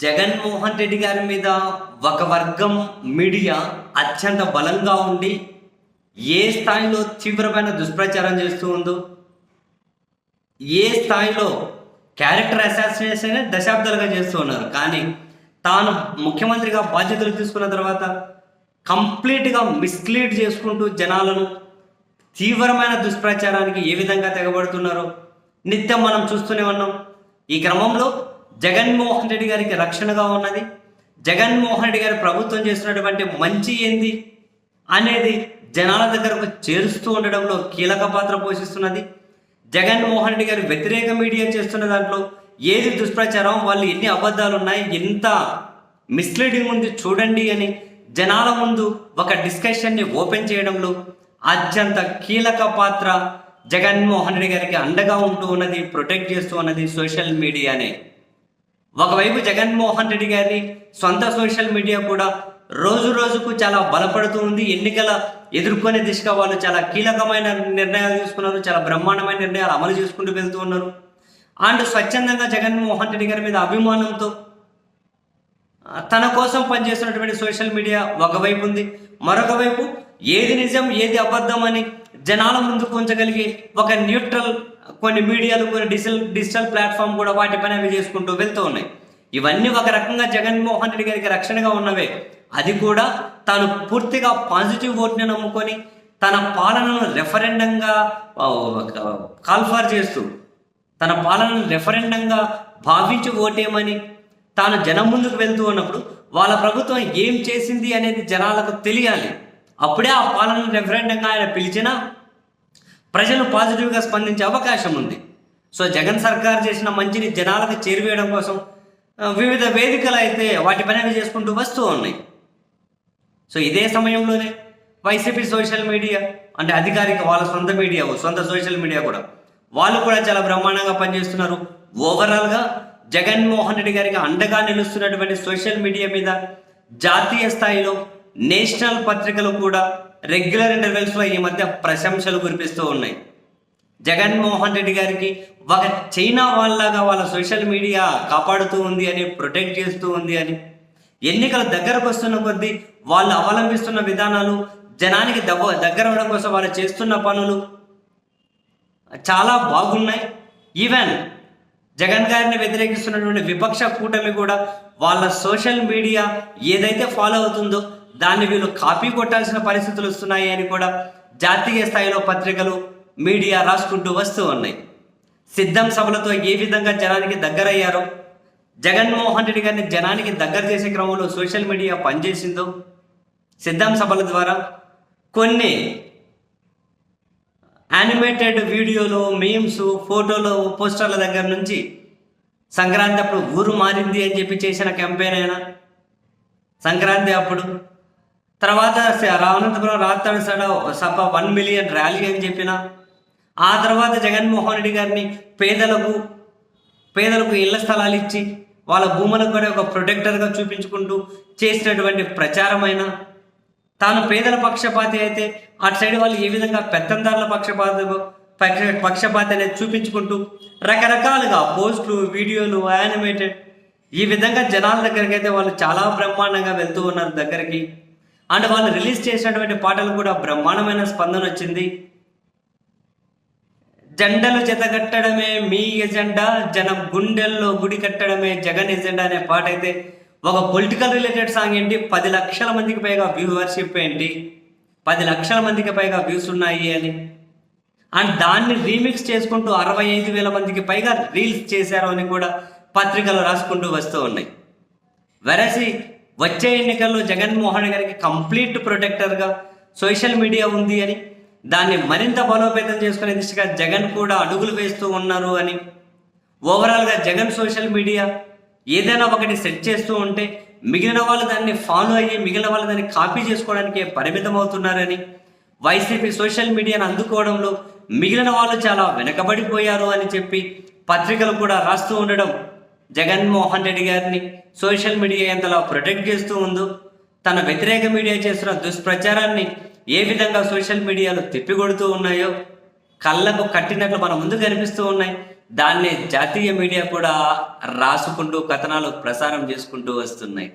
జగన్మోహన్ రెడ్డి గారి మీద ఒక వర్గం మీడియా అత్యంత బలంగా ఉండి ఏ స్థాయిలో తీవ్రమైన దుష్ప్రచారం చేస్తూ ఉందో ఏ స్థాయిలో క్యారెక్టర్ అసాసినేషన్ దశాబ్దాలుగా చేస్తూ ఉన్నారు. కానీ తాను ముఖ్యమంత్రిగా బాధ్యతలు తీసుకున్న తర్వాత కంప్లీట్గా మిస్లీడ్ చేసుకుంటూ జనాలను తీవ్రమైన దుష్ప్రచారానికి ఏ విధంగా తెగబడుతున్నారో నిత్యం మనం చూస్తూనే ఉన్నాం. ఈ క్రమంలో జగన్మోహన్ రెడ్డి గారికి రక్షణగా ఉన్నది. జగన్మోహన్ రెడ్డి గారి ప్రభుత్వం చేస్తున్నటువంటి మంచి ఏంది అనేది జనాల దగ్గరకు చేరుస్తూ ఉండడంలో కీలక పాత్ర పోషిస్తున్నది. జగన్మోహన్ రెడ్డి గారి వ్యతిరేక మీడియా చేస్తున్న దాంట్లో ఏది దుష్ప్రచారం వాళ్ళు ఎన్ని అబద్ధాలు ఉన్నాయి ఎంత మిస్లీడింగ్ ఉంది చూడండి అని జనాల ముందు ఒక డిస్కషన్ని ఓపెన్ చేయడంలో అత్యంత కీలక పాత్ర జగన్మోహన్ రెడ్డి గారికి అండగా ఉంటూ ఉన్నది ప్రొటెక్ట్ చేస్తూ ఉన్నది సోషల్ మీడియానే ఒకవైపు జగన్మోహన్ రెడ్డి గారి సొంత సోషల్ మీడియా కూడా రోజు రోజుకు చాలా బలపడుతూ ఉంది. ఎన్నికల ఎదుర్కొనే దిశగా వాళ్ళు చాలా కీలకమైన నిర్ణయాలు తీసుకున్నారు. చాలా బ్రహ్మాండమైన నిర్ణయాలు అమలు చేసుకుంటూ వెళ్తూ ఉన్నారు. అండ్ స్వచ్ఛందంగా జగన్మోహన్ రెడ్డి గారి మీద అభిమానంతో తన కోసం పనిచేస్తున్నటువంటి సోషల్ మీడియా ఒకవైపు ఉంది. మరొక వైపు ఏది నిజం ఏది అబద్ధం అని జనాల ముందుకు ఉంచగలిగే ఒక న్యూట్రల్ కొన్ని మీడియాలు కొన్ని డిజిటల్ డిజిటల్ ప్లాట్ఫామ్ కూడా వాటిపైన అవి చేసుకుంటూ వెళ్తూ ఉన్నాయి. ఇవన్నీ ఒక రకంగా జగన్మోహన్ రెడ్డి గారికి రక్షణగా ఉన్నవే. అది కూడా తాను పూర్తిగా పాజిటివ్ ఓట్ని నమ్ముకొని తన పాలనను రెఫరెండంగా కాల్ఫార్ చేస్తూ తన పాలనను రెఫరెండంగా భావించి ఓటేమని తాను జనం ముందుకు వెళ్తూ ఉన్నప్పుడు వాళ్ళ ప్రభుత్వం ఏం చేసింది అనేది జనాలకు తెలియాలి. అప్పుడే ఆ పాలనను రెఫరెండంగా ఆయన పిలిచినా ప్రజలు పాజిటివ్గా స్పందించే అవకాశం ఉంది. సో జగన్ సర్కార్ చేసిన మంచిని జనాలకు చేరువేయడం కోసం వివిధ వేదికలు అయితే వాటి పని అవి చేసుకుంటూ వస్తూ ఉన్నాయి. సో ఇదే సమయంలోనే వైసీపీ సోషల్ మీడియా అంటే అధికారిక వాళ్ళ సొంత మీడియా సొంత సోషల్ మీడియా కూడా. వాళ్ళు కూడా చాలా బ్రహ్మాండంగా పనిచేస్తున్నారు. ఓవరాల్గా జగన్మోహన్ రెడ్డి గారికి అండగా నిలుస్తున్నటువంటి సోషల్ మీడియా మీద జాతీయ స్థాయిలో నేషనల్ పత్రికలు కూడా రెగ్యులర్ ఇంటర్వెల్స్లో ఈ మధ్య ప్రశంసలు కురిపిస్తూ ఉన్నాయి. జగన్మోహన్ రెడ్డి గారికి ఒక చైనా వాళ్ళలాగా వాళ్ళ సోషల్ మీడియా కాపాడుతూ ఉంది అని ప్రొటెక్ట్ చేస్తూ ఉంది అని ఎన్నికల దగ్గరకు వస్తున్న కొద్దీ వాళ్ళు అవలంబిస్తున్న విధానాలు జనానికి దగ్గ దగ్గర అవడం కోసం వాళ్ళు చేస్తున్న పనులు చాలా బాగున్నాయి. ఈవెన్ జగన్ గారిని వ్యతిరేకిస్తున్నటువంటి విపక్ష కూటమి కూడా వాళ్ళ సోషల్ మీడియా ఏదైతే ఫాలో అవుతుందో దాన్ని వీళ్ళు కాపీ కొట్టాల్సిన పరిస్థితులు వస్తున్నాయి అని కూడా జాతీయ స్థాయిలో పత్రికలు మీడియా రాసుకుంటూ వస్తూ ఉన్నాయి. సిద్ధం సభలతో ఏ విధంగా జనానికి దగ్గరయ్యారో జగన్మోహన్ రెడ్డి గారిని జనానికి దగ్గర చేసే క్రమంలో సోషల్ మీడియా పనిచేసిందో సిద్ధం సభల ద్వారా కొన్ని యానిమేటెడ్ వీడియోలు మీమ్స్ ఫోటోలు పోస్టర్ల దగ్గర నుంచి సంక్రాంతి అప్పుడు ఊరు మారింది అని చెప్పి చేసిన క్యాంపెయిన్ అయినా సంక్రాంతి అప్పుడు తర్వాత అనంతపురం రాత్తాడు సభ వన్ మిలియన్ ర్యాలీ అని చెప్పిన. ఆ తర్వాత జగన్మోహన్ రెడ్డి గారిని పేదలకు పేదలకు ఇళ్ళ స్థలాలు ఇచ్చి వాళ్ళ భూములకు కూడా ఒక ప్రొటెక్టర్గా చూపించుకుంటూ చేసినటువంటి ప్రచారమైన తాను పేదల పక్షపాతి అయితే అటు సైడ్ వాళ్ళు ఏ విధంగా పెత్తందారుల పక్షపాత పక్ష పక్షపాతి అనేది చూపించుకుంటూ రకరకాలుగా పోస్టులు వీడియోలు యానిమేటెడ్ ఈ విధంగా జనాల దగ్గరికి అయితే వాళ్ళు చాలా బ్రహ్మాండంగా వెళ్తూ ఉన్నారు దగ్గరికి. అండ్ వాళ్ళు రిలీజ్ చేసినటువంటి పాటలు కూడా బ్రహ్మాండమైన స్పందన వచ్చింది. జెండలు జతగట్టడమే మీ ఎజెండా జనం గుండెల్లో గుడి కట్టడమే జగన్ ఎజెండా అనే పాట అయితే ఒక పొలిటికల్ రిలేటెడ్ సాంగ్ ఏంటి? పది లక్షల మందికి పైగా వ్యూవర్షిప్ ఏంటి? పది లక్షల మందికి పైగా వ్యూస్ ఉన్నాయి అని. అండ్ దాన్ని రీమిక్స్ చేసుకుంటూ అరవై ఐదు వేల మందికి పైగా రీల్స్ చేశారు అని కూడా పత్రికలు రాసుకుంటూ వస్తూ ఉన్నాయి. వెరసి వచ్చే ఎన్నికల్లో జగన్మోహన్ గారికి కంప్లీట్ ప్రొటెక్టర్గా సోషల్ మీడియా ఉంది అని దాన్ని మరింత బలోపేతం చేసుకునే దిశగా జగన్ కూడా అడుగులు వేస్తూ ఉన్నారు అని ఓవరాల్గా జగన్ సోషల్ మీడియా ఏదైనా ఒకటి సెట్ చేస్తూ ఉంటే మిగిలిన వాళ్ళు దాన్ని ఫాలో అయ్యి మిగిలిన వాళ్ళు దాన్ని కాపీ చేసుకోవడానికి పరిమితం అవుతున్నారని వైసీపీ సోషల్ మీడియాను అందుకోవడంలో మిగిలిన వాళ్ళు చాలా వెనకబడిపోయారు అని చెప్పి పత్రికలు కూడా రాస్తూ ఉండడం జగన్మోహన్ రెడ్డి గారిని సోషల్ మీడియా ఎంతలా ప్రొటెక్ట్ చేస్తూ ఉందో తన వ్యతిరేక మీడియా చేస్తున్న దుష్ప్రచారాన్ని ఏ విధంగా సోషల్ మీడియాలో తిప్పికొడుతూ ఉన్నాయో కళ్ళకు కట్టినట్లు మన ముందు కనిపిస్తూ ఉన్నాయి. దాన్ని జాతీయ మీడియా కూడా రాసుకుంటూ కథనాలు ప్రసారం చేసుకుంటూ వస్తున్నాయి.